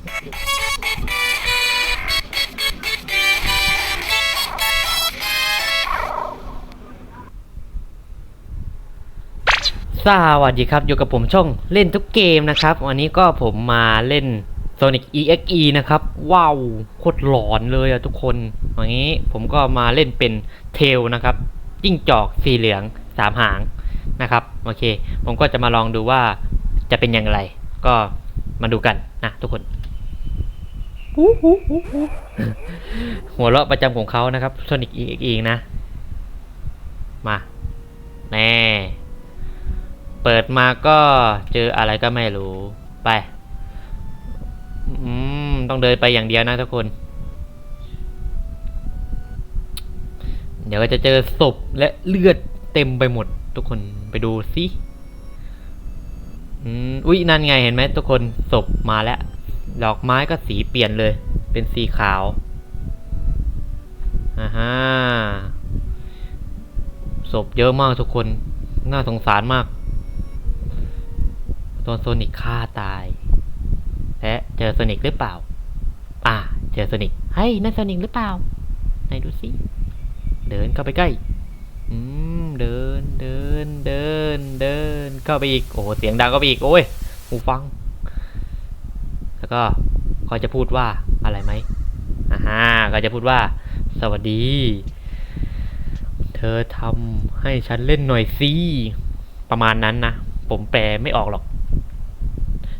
สวัสดีครับอยู่กับผมช่องเล่นทุกเกมนะครับ วันนี้ก็ผมมาเล่น Sonic EXE นะครับ ว้าวโคตรหลอนเลยอะทุกคนวันนี้ผมก็มาเล่นเป็นเทลนะครับจิ้งจอกสีเหลืองสามหางนะครับโอเค ผมก็จะมาลองดูว่าจะเป็นอย่างไร ก็มาดูกันนะทุกคน หัวเราะประจำของเขานะครับ Sonic EXE นะ มา แน่ เปิดมาก็เจออะไรก็ไม่รู้ ไป อืม ต้องเดินไปอย่างเดียวนะทุกคน เดี๋ยวก็จะเจอศพและเลือดเต็มไปหมด ทุกคนไปดูสิ อืม อุ๊ย นั่นไงเห็นไหมทุกคนศพมาแล้ว ดอกไม้ก็สีเปลี่ยนเลย เป็นสีขาวอ่าฮะศพเยอะมากทุกคน น่าสงสารมากโดนโซนิกฆ่าตาย และเจอโซนิกหรือเปล่า อ่า เจอโซนิกเฮ้ยนั่นโซนิกหรือเปล่า ไหนดูสิ เดินเข้าไปใกล้ อืม เดิน เดิน เดิน เดิน เข้าไปอีก โอ้เสียงดังเข้าไปอีก โอ้ยหูฟัง แล้วก็เขาจะพูดว่าอะไรไหมอ่าฮะก็จะพูดว่า สวัสดี เธอทำให้ฉันเล่นหน่อยสิประมาณนั้นนะ ผมแปลไม่ออกหรอก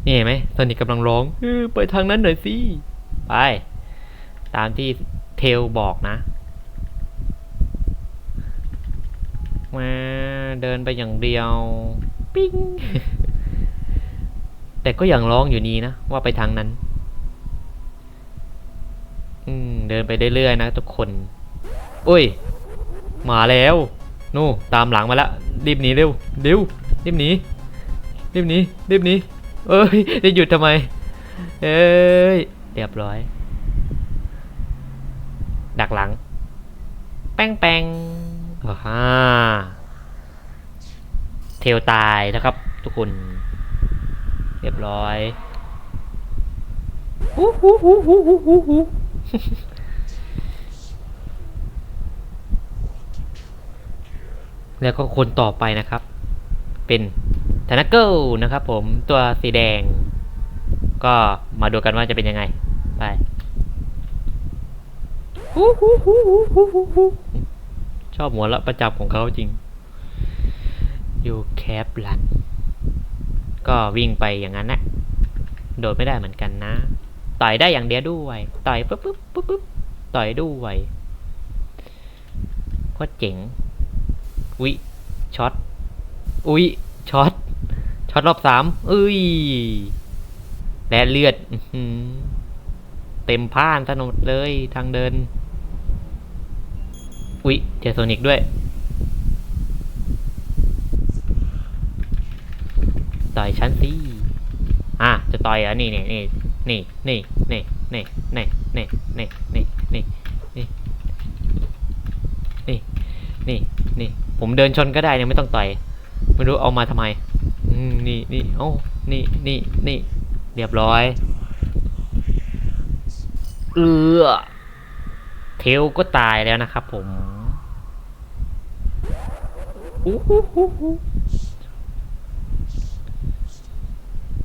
นี่เห็นไหมโซนิกกำลังร้องเออไปทางนั้นหน่อยสิ ไป ตามที่เทลบอกนะมาเดินไปอย่างเดียว ปิ้ง แต่ก็ยังร้องอยู่นี้นะ ว่าไปทางนั้น อืม เดินไปเรื่อยๆนะทุกคนอุ้ย มาแล้ว นู่นตามหลังมาแล้วรีบหนีเร็วเร็วรีบหนีรีบหนีรีบหนีเอ้ยจะหยุดทำไม เอ้ยเรียบร้อย ดักหลัง แป้งแป้งอ่าเทลตายนะครับทุกคน เรียบร้อยฮู้ฮู้ฮู้ฮู้ฮู้ฮู้ฮู้แล้วก็คนต่อไปนะครับ เป็นธนเกิลนะครับผมตัวสีแดง ก็มาดูกันว่าจะเป็นยังไง ไปฮู้ฮู้ฮู้ฮู้ฮู้ฮู้ฮู้ชอบหัวละประจำของเขาจริง อยู่แคปลัน ก็วิ่งไปอย่างนั้นนะโดดไม่ได้เหมือนกันนะ ต่อยได้อย่างเดียวด้วย ต่อยปุ๊บปุ๊บปุ๊บปุ๊บต่อยด้วยโคตรเจ๋งอุ๊ยช็อตอุ๊ยช็อตช็อตรอบสามเอ้ยและเลือดเต็มพ่านถนนเลยทางเดิน อุ๊ยเจอโซนิกด้วย ต่อยฉันสิอะจะต่อยอะนี่นี่นี่นี่นี่นี่นี่นี่นี่นี่นี่นี่นี่นี่นี่นี่ผมเดินชนก็ได้เนี่ยไม่ต้องต่อยไม่รู้เอามาทำไมอืมนี่นี่โอ้านี่นี่นี่เรียบร้อยเอือเทลก็ตายแล้วนะครับผมอู้หูหูหู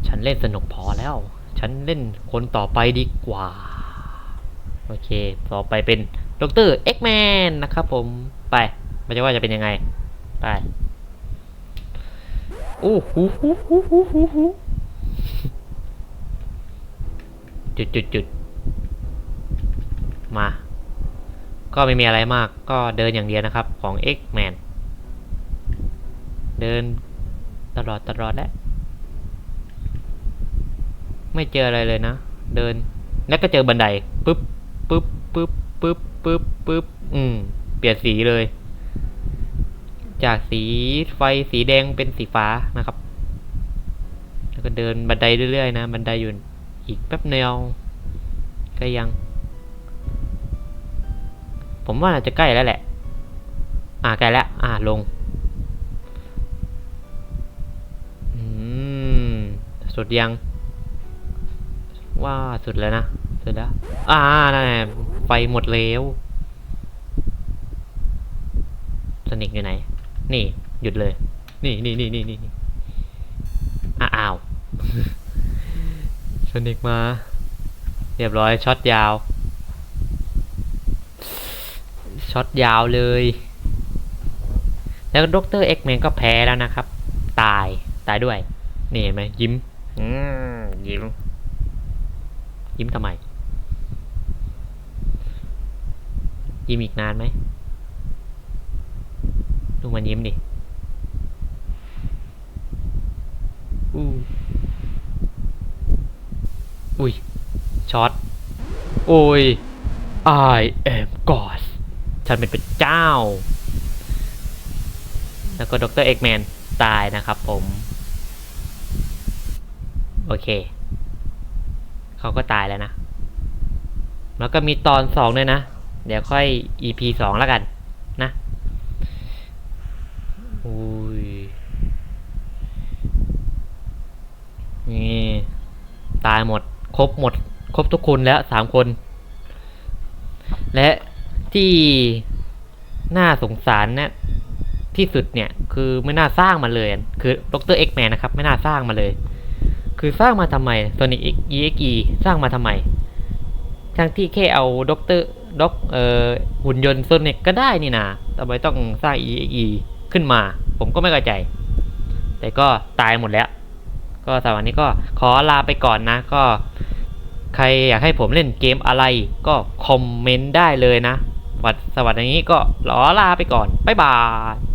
ฉัน เล่นสนุกพอแล้ว ฉันเล่นคนต่อไปดีกว่า โอเค ต่อไปเป็นดรเอ็กแมนนะครับผม ไปไม่ใช่ว่าจะเป็นยังไง ไปโอ้หูหูหูหูหูหูจุดจุดจุดมา ก็ไม่มีอะไรมาก ก็เดินอย่างเดียวนะครับของ X-Man เดินตลอดตลอดแหละ ไม่เจออะไรเลยนะ เดิน แล้วก็เจอบันไดปึ๊บปึ๊บปึ๊บปึ๊บปึ๊บปึ๊บอืม เปลี่ยนสีเลย จากสีไฟสีแดงเป็นสีฟ้านะครับ แล้วก็เดินบันไดเรื่อยๆนะ บันไดอยู่อีกแป๊บเดียวก็ยัง ผมว่าน่าจะใกล้แล้วแหละ อ่าใกล้แล้ว อ่าลงอืมสุดยัง ว่าสุดแล้วนะสุดแล้วอ่านั่นไฟหมดแล้วสนิกอยู่ไหน นี่ หยุดเลย นี่นี่นี่นี่นี่อ้าวสนิกมา เรียบร้อยช็อตยาวช็อตยาวเลย แล้วดรเอ็กแมนก็แพ้แล้วนะครับ ตาย ตายด้วย นี่เห็นไหมยิ้ม อืมยิ้ม ยิ้มทำไม ยิ้มอีกนานไหม ดูมันยิ้มดิ อู้อุ้ย ช็อต โอ้ย I am God ฉันเป็นพระเจ้า แล้วก็ดรเอกแมนตายนะครับผม โอเค เขาก็ตายแล้วนะ แล้วก็มีตอนสองด้วยนะ เดี๋ยวค่อย EP สองแล้วกัน นะอุ้ยนี่ตายหมด ครบหมด ครบทุกคนแล้วสามคน และที่น่าสงสารเนี่ยที่สุดเนี่ย คือไม่น่าสร้างมาเลย คือดรเอ็กแมนนะครับ ไม่น่าสร้างมาเลย คือสร้างมาทำไม Sonic X EXE สร้างมาทำไม ทั้งที่แค่เอาด็อกเตอร์ด็อกเอ่อหุ่นยนต์โซนิกก็ได้นี่นะทำไมต้องสร้าง EXE ขึ้นมา ผมก็ไม่เข้าใจ แต่ก็ตายหมดแล้ว ก็สำหรับวันนี้ก็ขอลาไปก่อนนะ ก็ ใครอยากให้ผมเล่นเกมอะไร ก็คอมเมนต์ได้เลยนะสวัสดีสวัสดีนี้ก็ขอลาไปก่อน บ๊ายบาย